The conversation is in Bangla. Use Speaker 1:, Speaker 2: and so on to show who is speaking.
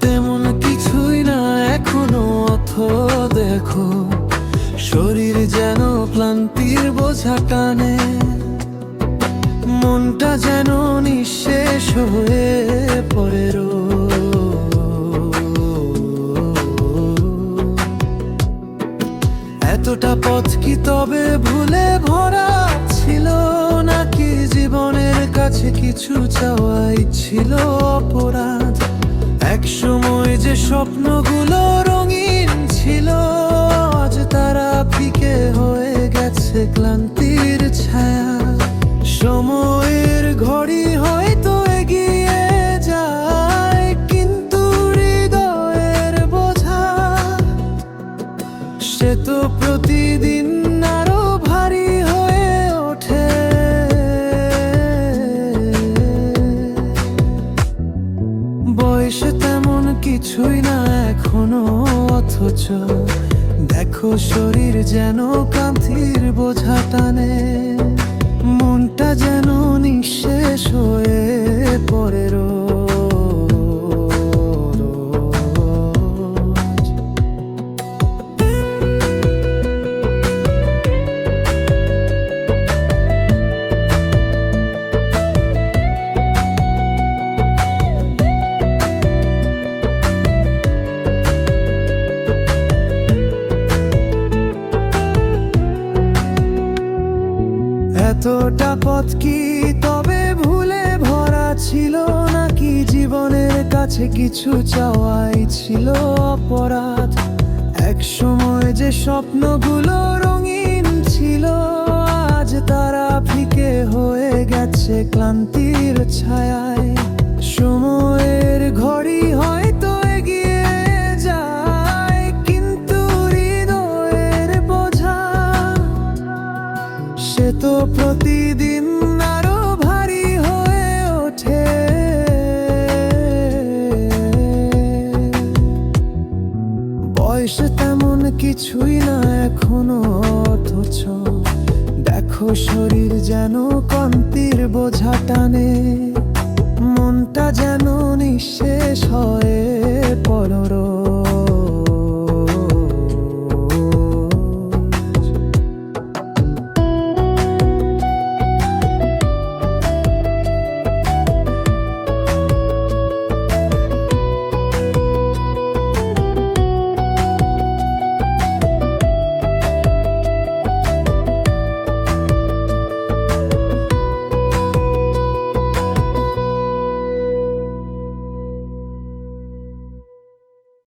Speaker 1: তেমন কিছুই না এখনও অথ দেখো। শরীর যেন ক্লান্তির বোঝা টানে। মনটা যেন নিঃশেষ হয়ে পড়ে। এতটা পথ কি তবে ভুলে ভরা ছিল নাকি জীবনের কাছে কিছু চাওয়াই ছিল অপরাধ এক সময় যে স্বপ্নগুলো রঙিন ছিল, আজ তারা ফিকে হয়ে গেছে ক্লান্তির সে তো প্রতিদিন আরও ভারী হয়ে ওঠে। বয়স তেমন কিছুই না এখনও, অথচ দেখো শরীর যেন কাঁথির বোঝা টানে। এতটা পথ কি তবে ভুলে ভরা ছিল নাকি জীবনের কাছে কিছু চাওয়াই ছিল অপরাধ? এক সময় যে স্বপ্নগুলো রঙিন ছিল, আজ তারা ফিকে হয়ে গেছে ক্লান্তির ছায়ায়। বয়স তেমন কিছুই না এখনও, অথচ দেখো শরীর যেন কান্তির বোঝা টানে। মনটা যেন নিঃশেষ হয়ে